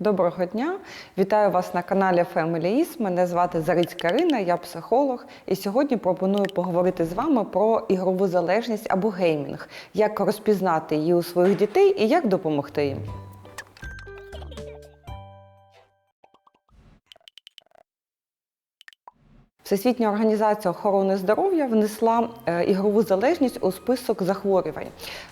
Доброго дня! Вітаю вас на каналі Family Is. Мене звати Зарицька Ірина, я психолог. І сьогодні пропоную поговорити з вами про ігрову залежність або геймінг, як розпізнати її у своїх дітей і як допомогти їм. Всесвітня організація охорони здоров'я внесла е, ігрову залежність у список захворювань.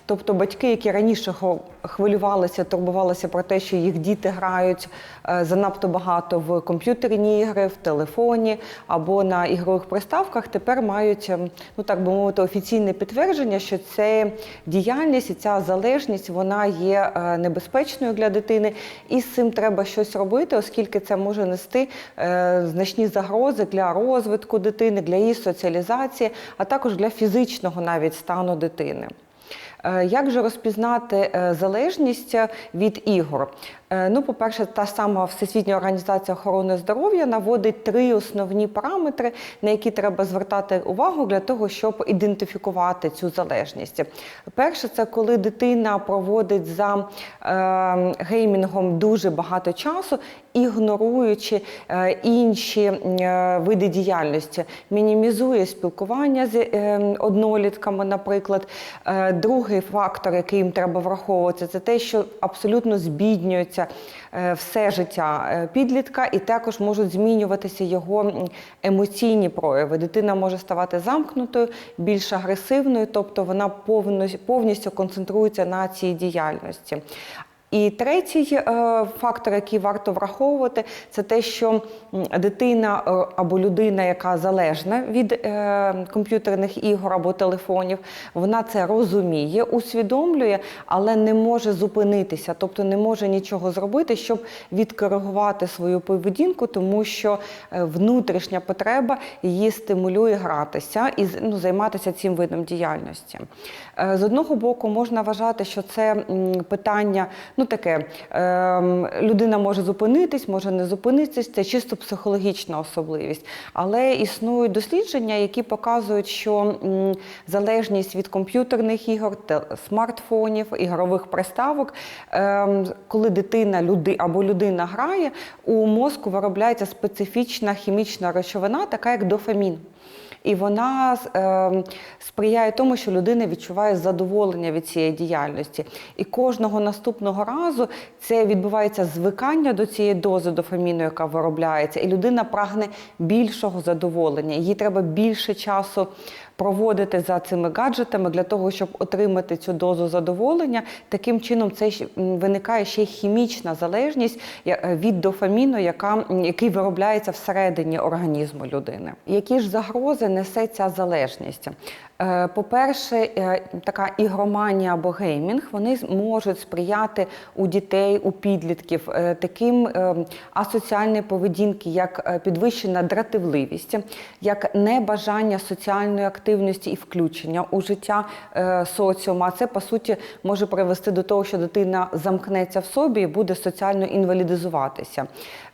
Тобто батьки, які раніше хвилювалися, турбувалися про те, що їх діти грають е, занадто багато в комп'ютерні ігри, в телефоні або на ігрових приставках, тепер мають, ем, ну так би мовити, офіційне підтвердження, що ця діяльність і ця залежність вона є е, небезпечною для дитини, і з цим треба щось робити, оскільки це може нести значні загрози для розвитку дитини, для її соціалізації, а також для фізичного навіть стану дитини. Е, Як же розпізнати е, залежність від ігор? Е, Ну, по-перше, та сама Всесвітня організація охорони здоров'я наводить три основні параметри, на які треба звертати увагу для того, щоб ідентифікувати цю залежність. Перше, це коли дитина проводить за е, геймінгом дуже багато часу, ігноруючи е, інші е, види діяльності, мінімізує спілкування з е, однолітками, наприклад. Другий фактор, який їм треба враховувати, це те, що абсолютно збіднюється е, все життя е, підлітка, і також можуть змінюватися його емоційні прояви. Дитина може ставати замкнутою, більш агресивною, тобто вона повністю концентрується на цій діяльності. І третій е, фактор, який варто враховувати, це те, що дитина е, або людина, яка залежна від е, комп'ютерних ігор або телефонів, вона це розуміє, усвідомлює, але не може зупинитися, тобто не може нічого зробити, щоб відкоригувати свою поведінку, тому що внутрішня потреба її стимулює гратися і ну, займатися цим видом діяльності. Е, З одного боку, можна вважати, що це питання, ну таке, ем, людина може зупинитись, може не зупинитись, це чисто психологічна особливість. Але існують дослідження, які показують, що залежність від комп'ютерних ігор, смартфонів, ігрових приставок, ем, коли дитина люди, або людина грає, у мозку виробляється специфічна хімічна речовина, така як дофамін. І вона е, сприяє тому, що людина відчуває задоволення від цієї діяльності. І кожного наступного разу це відбувається звикання до цієї дози дофаміну, яка виробляється, і людина прагне більшого задоволення. Їй треба більше часу проводити за цими гаджетами для того, щоб отримати цю дозу задоволення. Таким чином, це виникає ще хімічна залежність е, від дофаміну, яка, який виробляється всередині організму людини. Які ж загрози несе ця залежність? Е, По-перше, е, така ігроманія або геймінг вони можуть сприяти у дітей, у підлітків е, таким асоціальної поведінки, як підвищена дратівливість, як небажання соціальної активності і включення у життя соціума. Це по суті може привести до того, що дитина замкнеться в собі і буде соціально інвалідизуватися.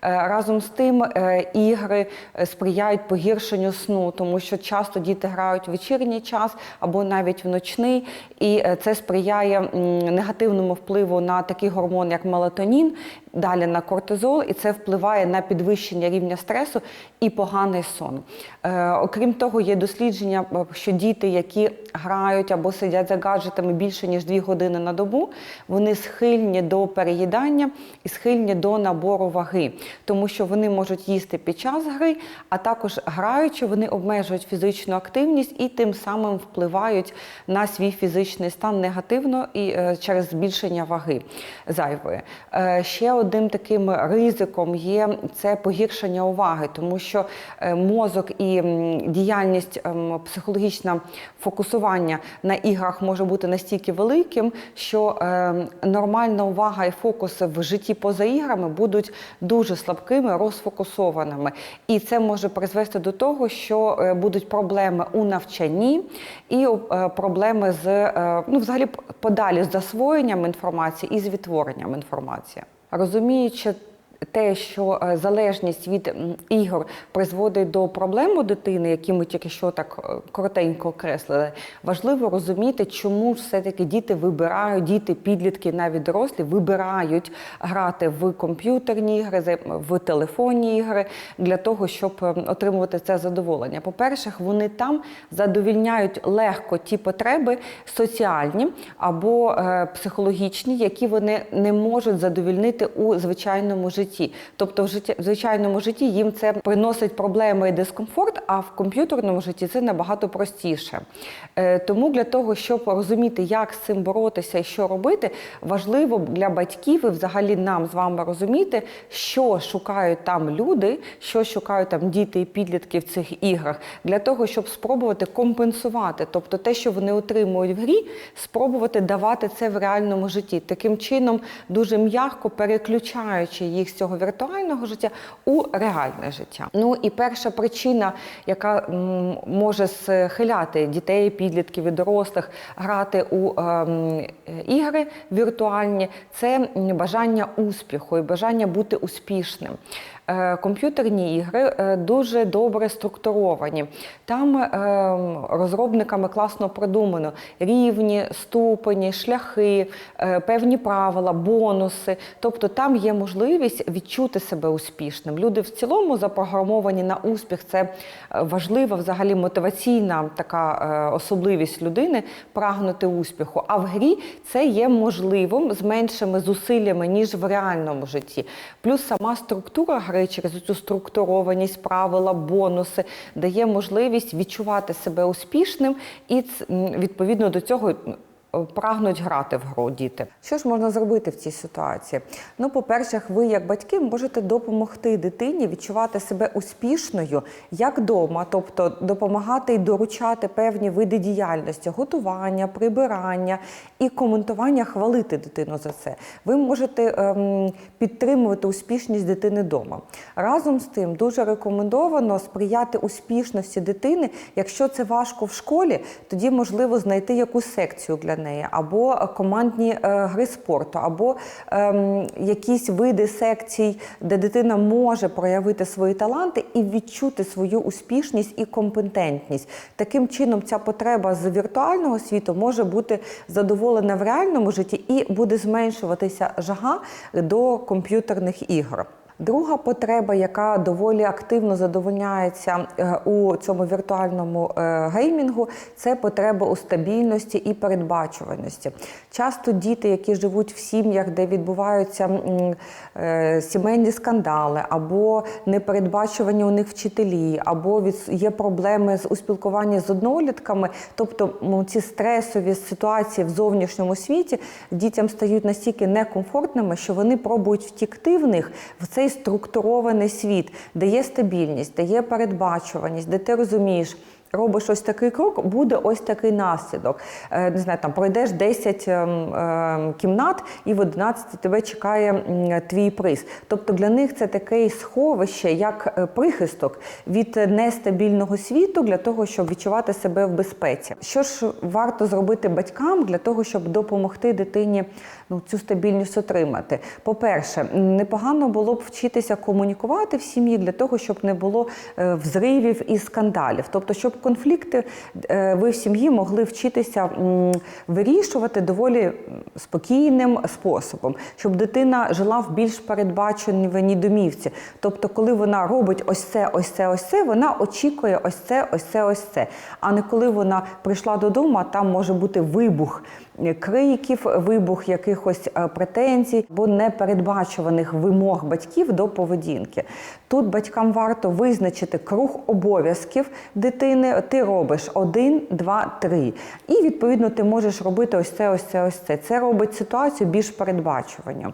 Е, Разом з тим, е, ігри е, сприяють погіршенню сну, тому що часто діти грають в вечірній час або навіть в ночний, і це сприяє негативному впливу на такі гормони, як мелатонін, далі на кортизол, і це впливає на підвищення рівня стресу і поганий сон. Е, Окрім того, є дослідження, е, що діти, які грають або сидять за гаджетами більше ніж 2 години на добу, вони схильні до переїдання і схильні до набору ваги, тому що вони можуть їсти під час гри, а також граючи, вони обмежують фізичну активність і тим самим впливають на свій фізичний стан негативно і е, через збільшення ваги зайвої. Е, Ще одним таким ризиком є це погіршення уваги, тому що е, мозок і діяльність ем, психологічна фокусування на іграх може бути настільки великим, що е, нормальна увага і фокус в житті поза іграми будуть дуже слабкими, розфокусованими. І це може призвести до того, що е, будуть проблеми у навчанні і е, проблеми з ну, взагалі подалі з засвоєнням інформації і з відтворенням інформації. Розуміючи те, що е, залежність від ігор призводить до проблем у дитини, які ми тільки що так е, коротенько окреслили, важливо розуміти, чому все-таки діти вибирають, діти, підлітки, навіть дорослі вибирають грати в комп'ютерні ігри, в телефонні ігри для того, щоб е, отримувати це задоволення. По-перше, вони там задовільняють легко ті потреби соціальні або е, психологічні, які вони не можуть задовільнити у звичайному житті. Тобто, в житті, в звичайному житті їм це приносить проблеми і дискомфорт, а в комп'ютерному житті це набагато простіше. Е, Тому для того, щоб розуміти, як з цим боротися і що робити, важливо для батьків і взагалі нам з вами розуміти, що шукають там люди, що шукають там діти і підлітки в цих іграх, для того, щоб спробувати компенсувати, тобто те, що вони отримують в грі, спробувати давати це в реальному житті. Таким чином, дуже м'яко переключаючи їх з цього віртуального життя у реальне життя. Ну і перша причина, яка може схиляти дітей, підлітків і дорослих грати у е, ігри віртуальні, це бажання успіху і бажання бути успішним. Е, Комп'ютерні ігри е, дуже добре структуровані. Там е, розробниками класно продумано рівні, ступені, шляхи, певні правила, бонуси. Тобто там є можливість відчути себе успішним. Люди в цілому запрограмовані на успіх. Це важлива взагалі мотиваційна така особливість людини прагнути успіху. А в грі це є можливим з меншими зусиллями, ніж в реальному житті. Плюс сама структура гри через цю структурованість, правила, бонуси дає можливість відчувати себе успішним і відповідно до цього. М, Прагнуть грати в гру діти. Що ж можна зробити в цій ситуації? Ну, по-перше, ви, як батьки, можете допомогти дитині відчувати себе успішною як вдома, тобто допомагати і доручати певні види діяльності, готування, прибирання і коментування, хвалити дитину за це. Ви можете ем, підтримувати успішність дитини вдома. Разом з тим, дуже рекомендовано сприяти успішності дитини. Якщо це важко в школі, тоді можливо знайти якусь секцію для або командні е, гри спорту, або ем, якісь види секцій, де дитина може проявити свої таланти і відчути свою успішність і компетентність. Таким чином, ця потреба з віртуального світу може бути задоволена в реальному житті і буде зменшуватися жага до комп'ютерних ігор. Друга потреба, яка доволі активно задовольняється е, у цьому віртуальному е, геймінгу, це потреба у стабільності і передбачуваності. Часто діти, які живуть в сім'ях, де відбуваються е, сімейні скандали, або непередбачувані у них вчителі, або є проблеми з у спілкуванні з однолітками, тобто ці стресові ситуації в зовнішньому світі дітям стають настільки некомфортними, що вони пробують втікти в них в цей структурований світ, де є стабільність, де є передбачуваність, де ти розумієш. Робиш ось такий крок, буде ось такий наслідок. Е, Не знаю, там пройдеш 10 ем, ем, кімнат, і в 11 тебе чекає твій приз. Тобто для них це таке сховище, як е, прихисток від нестабільного світу для того, щоб відчувати себе в безпеці. Що ж варто зробити батькам для того, щоб допомогти дитині ну, цю стабільність отримати? По-перше, непогано було б вчитися комунікувати в сім'ї для того, щоб не було е, взривів і скандалів. Тобто, щоб конфлікти е, ви в сім'ї могли вчитися вирішувати доволі спокійним способом, щоб дитина жила в більш передбаченій домівці. Тобто, коли вона робить ось це, ось це, ось це, вона очікує ось це, ось це, ось це. А не коли вона прийшла додому, а там може бути вибух криків, вибух якихось е, претензій або непередбачуваних вимог батьків до поведінки. Тут батькам варто визначити круг обов'язків дитини. Ти робиш один, два, три. І відповідно ти можеш робити ось це, ось це, ось це. Це робить ситуацію більш передбачуванню.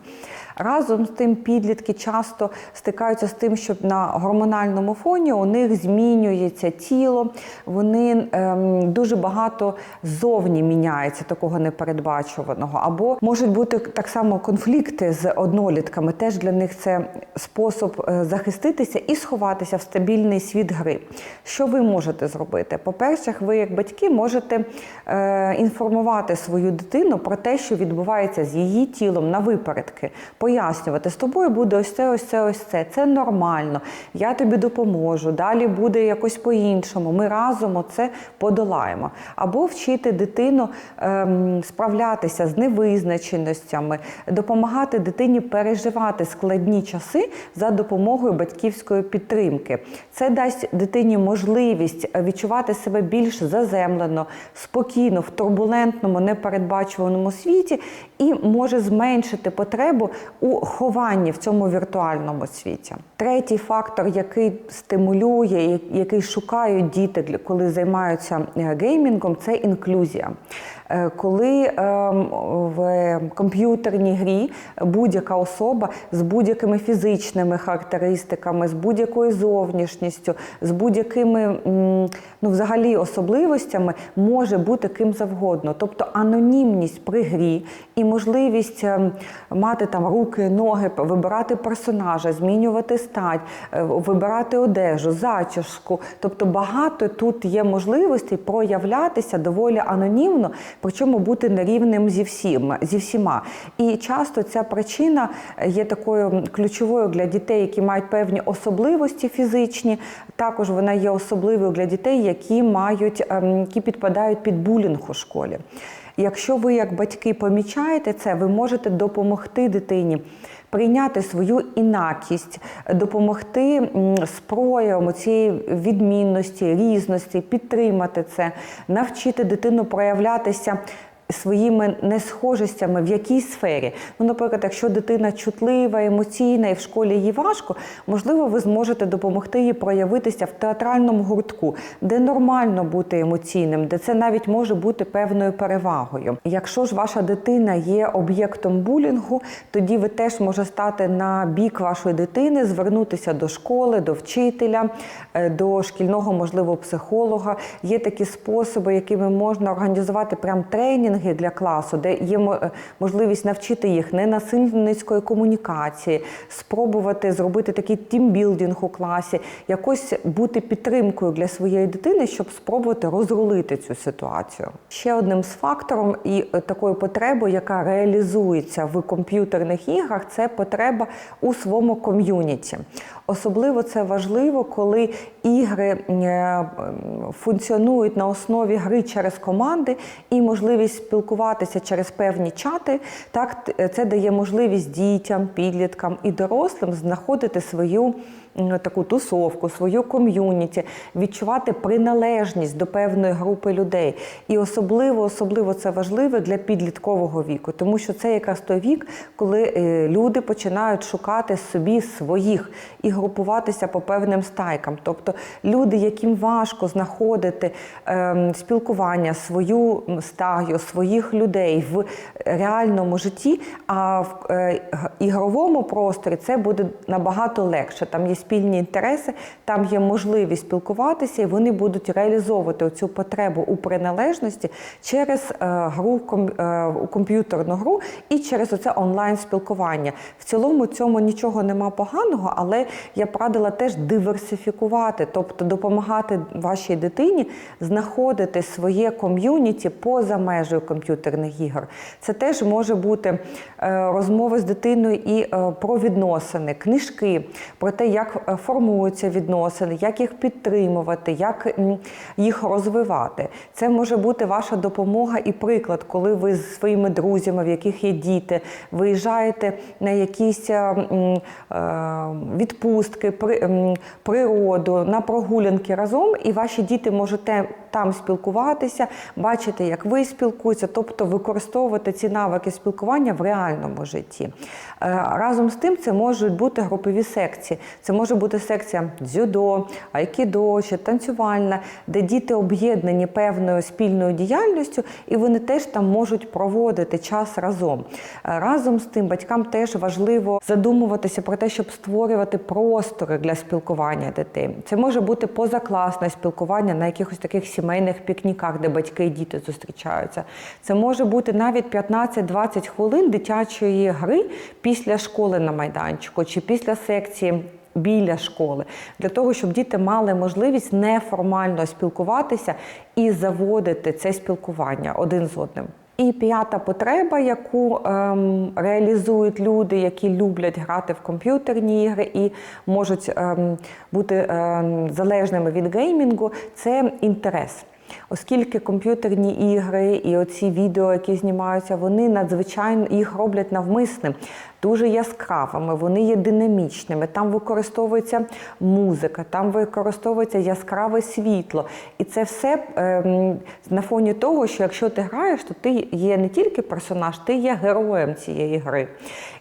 Разом з тим підлітки часто стикаються з тим, що на гормональному фоні у них змінюється тіло, вони ем, дуже багато ззовні міняється такого непередбачуваного. Або можуть бути так само конфлікти з однолітками. Теж для них це спосіб е, захиститися і сховатися в стабільний світ гри. Що ви можете зробити? По-перше, ви, як батьки, можете е, інформувати свою дитину про те, що відбувається з її тілом на випередки. Пояснювати, з тобою буде ось це, ось це, ось це. Це нормально. Я тобі допоможу. Далі буде якось по-іншому. Ми разом це подолаємо. Або вчити дитину ем, справлятися з невизначеностями, допомагати дитині переживати складні часи за допомогою батьківської підтримки. Це дасть дитині можливість відчувати себе більш заземлено, спокійно в турбулентному, непередбачуваному світі і може зменшити потребу у хованні в цьому віртуальному світі. Третій фактор, який стимулює, який шукають діти, коли займаються е, геймінгом, це інклюзія. Е, Коли ем, в комп'ютерній грі будь-яка особа з будь-якими фізичними характеристиками, з будь-якою зовнішністю, з будь-якими ну, взагалі особливостями може бути ким завгодно. Тобто анонімність при грі і можливість ем, мати там руки, ноги, вибирати персонажа, змінювати стать, е, вибирати одежу, зачіску. Тобто багато тут є можливостей проявлятися доволі анонімно, причому бути нерівним зі всім, зі всіма. І часто ця причина є такою ключовою для дітей, які мають певні особливості фізичні. Також вона є особливою для дітей, які мають ем, які підпадають під булінг у школі. Якщо ви, як батьки, помічаєте це, ви можете допомогти дитині. Прийняти свою інакість, допомогти з цієї відмінності, різності, підтримати це, навчити дитину проявлятися своїми несхожостями в якій сфері. Ну, наприклад, якщо дитина чутлива, емоційна і в школі їй важко, можливо, ви зможете допомогти їй проявитися в театральному гуртку, де нормально бути емоційним, де це навіть може бути певною перевагою. Якщо ж ваша дитина є об'єктом булінгу, тоді ви теж можете стати на бік вашої дитини, звернутися до школи, до вчителя, е, до шкільного, можливо, психолога. Є такі способи, якими можна організувати прям тренінги для класу, де є е, можливість навчити їх ненасильницької комунікації, спробувати зробити такий тімбілдинг у класі, якось бути підтримкою для своєї дитини, щоб спробувати розрулити цю ситуацію. Ще одним з фактором і е, такою потребою, яка реалізується в комп'ютерних іграх, це потреба у своєму ком'юніті. Особливо це важливо, коли ігри е, функціонують на основі гри через команди і можливість спілкуватися через певні чати. Так, це дає можливість дітям, підліткам і дорослим знаходити свою таку тусовку, свою ком'юніті, відчувати приналежність до певної групи людей. І особливо, особливо це важливо для підліткового віку, тому що це якраз той вік, коли е, люди починають шукати собі своїх і групуватися по певним стайкам. Тобто люди, яким важко знаходити ем, спілкування, свою стаю, своїх людей в реальному житті, а в е, ігровому просторі це буде набагато легше. Там є спільні інтереси, там є можливість спілкуватися, і вони будуть реалізовувати цю потребу у приналежності через е, гру е, комп'ютерну гру і через оце онлайн спілкування. В цілому цьому нічого нема поганого, але я б радила теж диверсифікувати, тобто допомагати вашій дитині знаходити своє ком'юніті поза межею комп'ютерних ігор. Це теж може бути е, розмови з дитиною і про відносини, книжки, про те, як е, формуються відносини, як їх підтримувати, як їх розвивати. Це може бути ваша допомога і приклад, коли ви з своїми друзями, в яких є діти, виїжджаєте на якісь е, е, відпустки, природу, на прогулянки разом, і ваші діти можете там спілкуватися, бачити, як ви спілкуєтеся, тобто використовувати ці навики спілкування в реальному житті. Разом з тим, це можуть бути групові секції. Це може бути секція дзюдо, айкідо чи танцювальна, де діти об'єднані певною спільною діяльністю, і вони теж там можуть проводити час разом. Е, Разом з тим, батькам теж важливо задумуватися про те, щоб створювати простори для спілкування дітей. Це може бути позакласне спілкування на якихось таких сімейних пікніках, де батьки і діти зустрічаються. Це може бути навіть 15-20 хвилин дитячої гри після школи на майданчику чи після секції. Біля школи для того, щоб діти мали можливість неформально спілкуватися і заводити це спілкування один з одним. І п'ята потреба, яку ем, реалізують люди, які люблять грати в комп'ютерні ігри і можуть ем, бути ем, залежними від геймінгу, це інтерес. Оскільки комп'ютерні ігри і оці відео, які знімаються, вони надзвичайно їх роблять навмисним, дуже яскравими, вони є динамічними. Там використовується музика, там використовується яскраве світло. І це все ем, на фоні того, що якщо ти граєш, то ти є не тільки персонаж, ти є героєм цієї гри.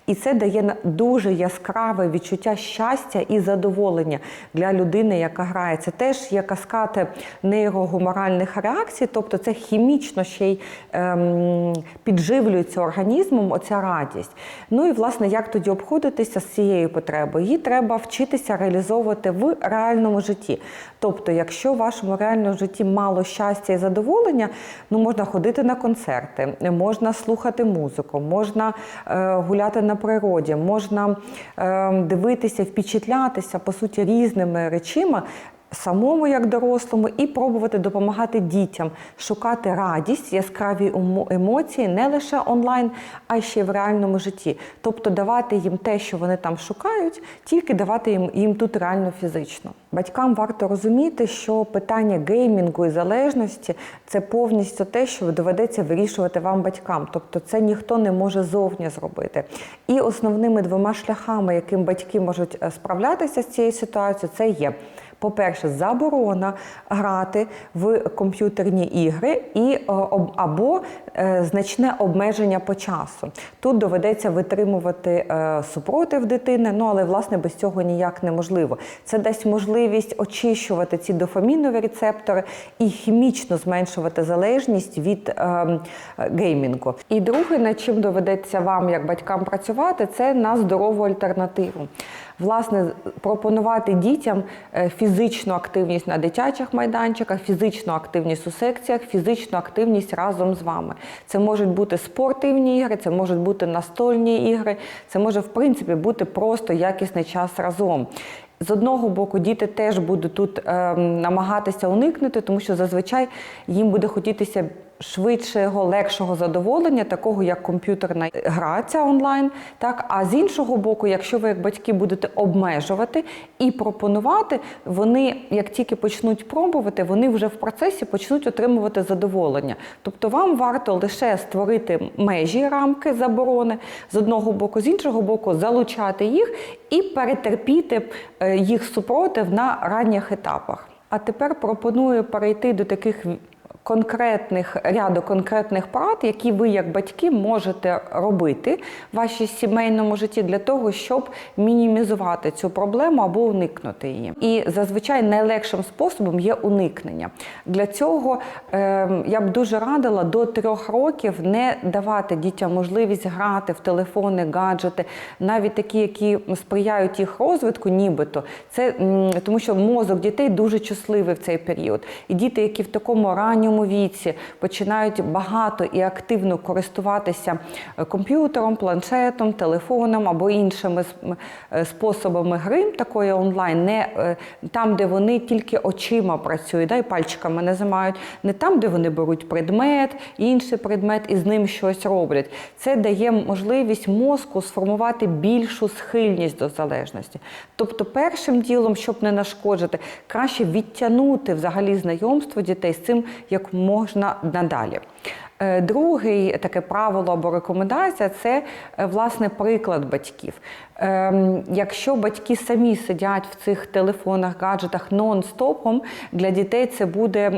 І це дає дуже яскраве відчуття щастя і задоволення для людини, яка грає. Це теж є каскад нейрогуморальних реакцій, тобто це хімічно ще й ем, підживлюється організмом оця радість. Ну і власне, як тоді обходитися з цією потребою? Її треба вчитися реалізовувати в реальному житті. Тобто, якщо в вашому реальному житті мало щастя і задоволення, ну можна ходити на концерти, можна слухати музику, можна е, гуляти на природі, можна е, дивитися, впечатлятися по суті різними речима. Самому як дорослому і пробувати допомагати дітям шукати радість, яскраві емо- емоції не лише онлайн, а ще й в реальному житті. Тобто давати їм те, що вони там шукають, тільки давати їм, їм тут реально фізично. Батькам варто розуміти, що питання геймінгу і залежності це повністю те, що доведеться вирішувати вам батькам. Тобто це ніхто не може зовні зробити. І основними двома шляхами, яким батьки можуть е, справлятися з цією ситуацією, це є. По-перше, заборона грати в комп'ютерні ігри і е, або значне обмеження по часу. Тут доведеться витримувати е, супротив дитини, ну але власне без цього ніяк неможливо. Це дасть можливість очищувати ці дофамінові рецептори і хімічно зменшувати залежність від е, геймінгу. І друге, над чим доведеться вам, як батькам, працювати, це на здорову альтернативу. Власне, пропонувати дітям е, фізичну активність на дитячих майданчиках, фізичну активність у секціях, фізичну активність разом з вами. Це можуть бути спортивні ігри, це можуть бути настольні ігри, це може в принципі бути просто якісний час разом. З одного боку, діти теж будуть тут е, намагатися уникнути, тому що зазвичай їм буде хотітися швидшого, легшого задоволення, такого як комп'ютерна гра ця онлайн. Так, а з іншого боку, якщо ви як батьки будете обмежувати і пропонувати, вони як тільки почнуть пробувати, вони вже в процесі почнуть отримувати задоволення. Тобто вам варто лише створити межі рамки заборони з одного боку, з іншого боку, залучати їх і перетерпіти е, їх супротив на ранніх етапах. А тепер пропоную перейти до таких конкретних ряду конкретних порад, які ви як батьки можете робити в вашій сімейному житті для того, щоб мінімізувати цю проблему або уникнути її. І зазвичай найлегшим способом є уникнення. Для цього е, я б дуже радила до трьох років не давати дітям можливість грати в телефони, гаджети, навіть такі, які сприяють їх розвитку, нібито це тому, що мозок дітей дуже чутливий в цей період. І діти, які в такому ранньому віці починають багато і активно користуватися е, комп'ютером, планшетом, телефоном або іншими е, способами гри, такої онлайн, не е, там, де вони тільки очима працюють, да, і пальчиками нажимають, не там, де вони беруть предмет, інший предмет і з ним щось роблять. Це дає можливість мозку сформувати більшу схильність до залежності. Тобто, першим ділом, щоб не нашкоджити, краще відтягнути взагалі знайомство дітей з цим як можна надалі. Е, Другий таке правило або рекомендація це е, власне приклад батьків. Ем, Якщо батьки самі сидять в цих телефонах, гаджетах нон-стопом, для дітей це буде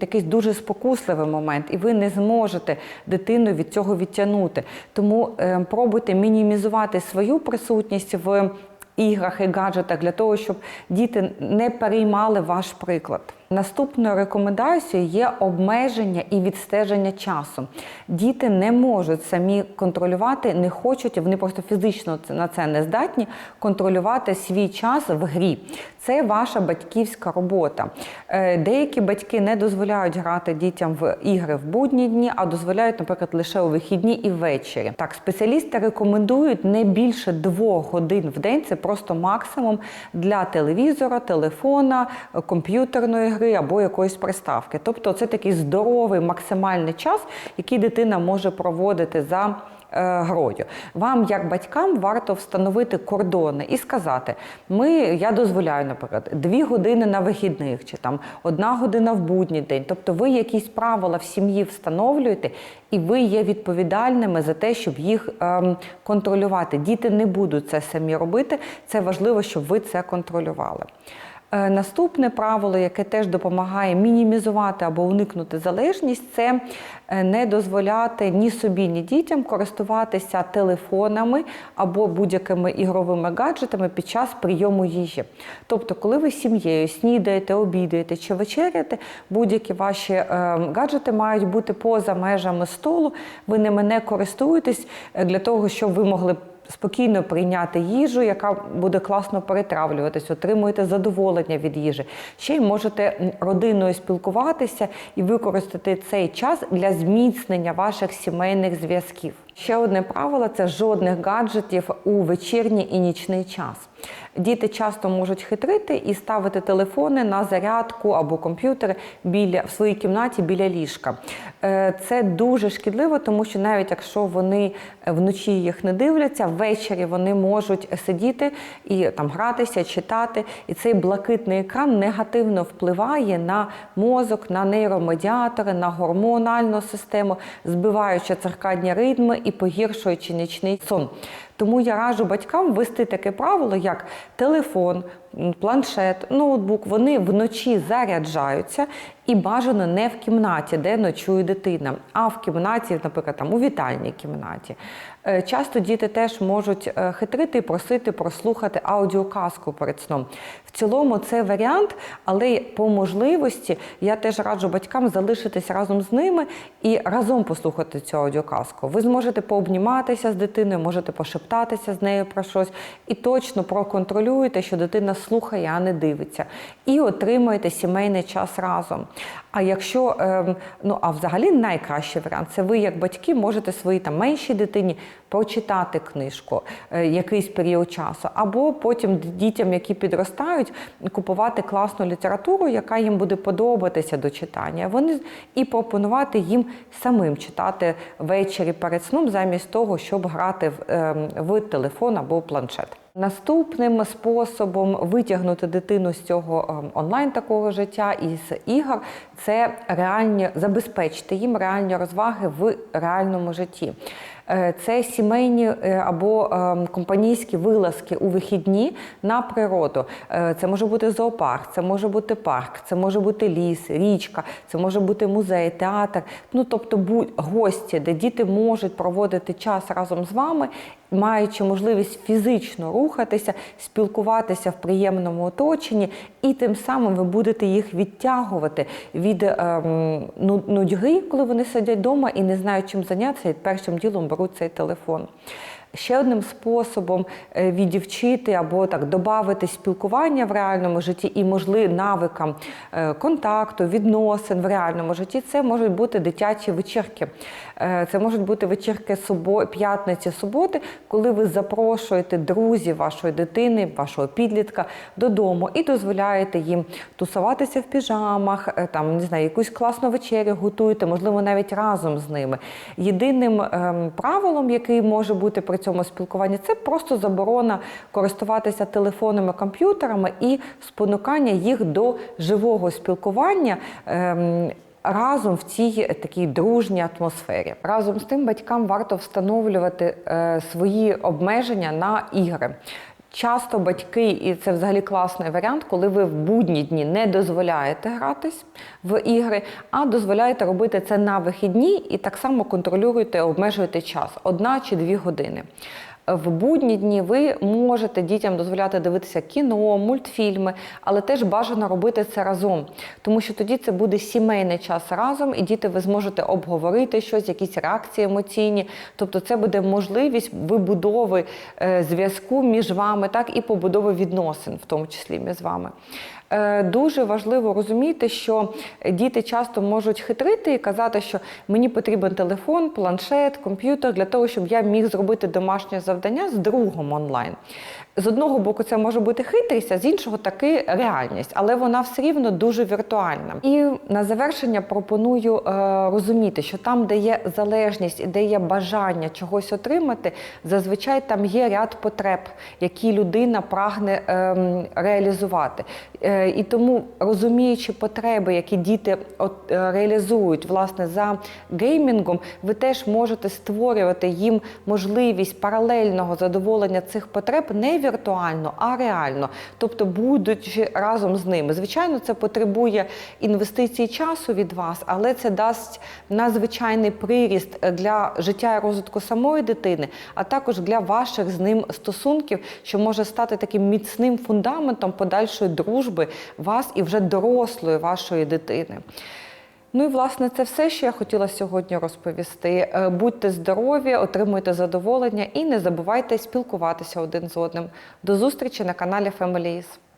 такий дуже спокусливий момент, і ви не зможете дитину від цього відтягнути. Тому е, пробуйте мінімізувати свою присутність в іграх і гаджетах для того, щоб діти не переймали ваш приклад. Наступною рекомендацією є обмеження і відстеження часу. Діти не можуть самі контролювати, не хочуть, вони просто фізично на це не здатні контролювати свій час в грі. Це ваша батьківська робота. Е, Деякі батьки не дозволяють грати дітям в ігри в будні дні, а дозволяють, наприклад, лише у вихідні і ввечері. Так, спеціалісти рекомендують не більше двох годин в день. Це просто максимум для телевізора, телефона, комп'ютерної відеогри або якоїсь приставки. Тобто це такий здоровий максимальний час, який дитина може проводити за е, грою. Вам, як батькам, варто встановити кордони і сказати: ми, я дозволяю, наприклад, дві години на вихідних, чи там одна година в будній день. Тобто, ви якісь правила в сім'ї встановлюєте, і ви є відповідальними за те, щоб їх ем, контролювати. Діти не будуть це самі робити. Це важливо, щоб ви це контролювали. Е, Наступне правило, яке теж допомагає мінімізувати або уникнути залежність, це е, не дозволяти ні собі, ні дітям користуватися телефонами або будь-якими ігровими гаджетами під час прийому їжі. Тобто, коли ви сім'єю снідаєте, обідаєте чи вечеряєте, будь-які ваші е, гаджети мають бути поза межами столу. Ви ними не користуєтесь для того, щоб ви могли спокійно прийняти їжу, яка буде класно перетравлюватись, отримуєте задоволення від їжі. Ще й можете родиною спілкуватися і використати цей час для зміцнення ваших сімейних зв'язків. Ще одне правило це жодних гаджетів у вечірній і нічний час. Діти часто можуть хитрити і ставити телефони на зарядку або комп'ютери біля в своїй кімнаті біля ліжка. Е, Це дуже шкідливо, тому що навіть якщо вони вночі їх не дивляться, ввечері вони можуть сидіти і там гратися, читати. І цей блакитний екран негативно впливає на мозок, на нейромедіатори, на гормональну систему, збиваючи циркадні ритми і погіршуючи нічний сон. Тому я раджу батькам ввести таке правило, як телефон, планшет, ноутбук. Вони вночі заряджаються і бажано не в кімнаті, де ночує дитина, а в кімнаті, наприклад, там у вітальній кімнаті. Е, Часто діти теж можуть е, хитрити і просити прослухати аудіоказку перед сном. В цілому це варіант, але по можливості я теж раджу батькам залишитися разом з ними і разом послухати цю аудіоказку. Ви зможете пообніматися з дитиною, можете пошептатися з нею про щось і точно проконтролюєте, що дитина слухає, а не дивиться, і отримаєте сімейний час разом. А якщо ем, ну а взагалі найкращий варіант це ви, як батьки, можете своїй там меншій дитині прочитати книжку е, якийсь період часу, або потім дітям, які підростають, купувати класну літературу, яка їм буде подобатися до читання. Вони і пропонувати їм самим читати ввечері перед сном, замість того, щоб грати в, ем, в телефон або планшет. Наступним способом витягнути дитину з цього ем, онлайн такого життя і з ігор це реальні забезпечити їм реальні розваги в реальному житті. Е, Це сімейні е, або ем, компанійські вилазки у вихідні на природу. Е, Це може бути зоопарк, це може бути парк, це може бути ліс, річка, це може бути музей, театр. Ну тобто будь гості, де діти можуть проводити час разом з вами, маючи можливість фізично рухатися, спілкуватися в приємному оточенні, і тим самим ви будете їх відтягувати від ем, ну- нудьги, коли вони сидять вдома і не знають, чим зайнятися, і першим ділом беруть цей телефон. Ще одним способом е, відівчити або так додати спілкування в реальному житті і можливо навикам е, контакту, відносин в реальному житті це можуть бути дитячі вечірки. Е, Це можуть бути вечірки п'ятниці, суботи, коли ви запрошуєте друзів вашої дитини, вашого підлітка додому і дозволяєте їм тусуватися в піжамах, там не знаю, якусь класну вечерю готуєте, можливо, навіть разом з ними. Єдиним ем, правилом, який може бути при цьому спілкуванні, це просто заборона користуватися телефонами, комп'ютерами і спонукання їх до живого спілкування. ем, Разом в цій такій дружній атмосфері. Разом з тим батькам варто встановлювати е, свої обмеження на ігри. Часто батьки, і це взагалі класний варіант, коли ви в будні дні не дозволяєте гратись в ігри, а дозволяєте робити це на вихідні і так само контролюєте, обмежуєте час одна чи дві години. В будні дні ви можете дітям дозволяти дивитися кіно, мультфільми, але теж бажано робити це разом, тому що тоді це буде сімейний час разом, і діти ви зможете обговорити щось, якісь реакції емоційні. Тобто, це буде можливість вибудови е, зв'язку між вами, так і побудови відносин, в тому числі між вами. Е, Дуже важливо розуміти, що діти часто можуть хитрити і казати, що мені потрібен телефон, планшет, комп'ютер для того, щоб я міг зробити домашнє завдання з другом онлайн. З одного боку, це може бути хитрість, а з іншого таки реальність, але вона все рівно дуже віртуальна. І на завершення пропоную е, розуміти, що там, де є залежність і де є бажання чогось отримати, зазвичай там є ряд потреб, які людина прагне ем, реалізувати. Е, і тому розуміючи потреби, які діти от, е, реалізують власне за геймінгом, ви теж можете створювати їм можливість паралельного задоволення цих потреб не віртуально, а реально, тобто будучи разом з ними. Звичайно, це потребує інвестицій часу від вас, але це дасть надзвичайний приріст для життя і розвитку самої дитини, а також для ваших з ним стосунків, що може стати таким міцним фундаментом подальшої дружби вас і вже дорослої вашої дитини. Ну і власне це все, що я хотіла сьогодні розповісти. Е, Будьте здорові, отримуйте задоволення і не забувайте спілкуватися один з одним. До зустрічі на каналі Families.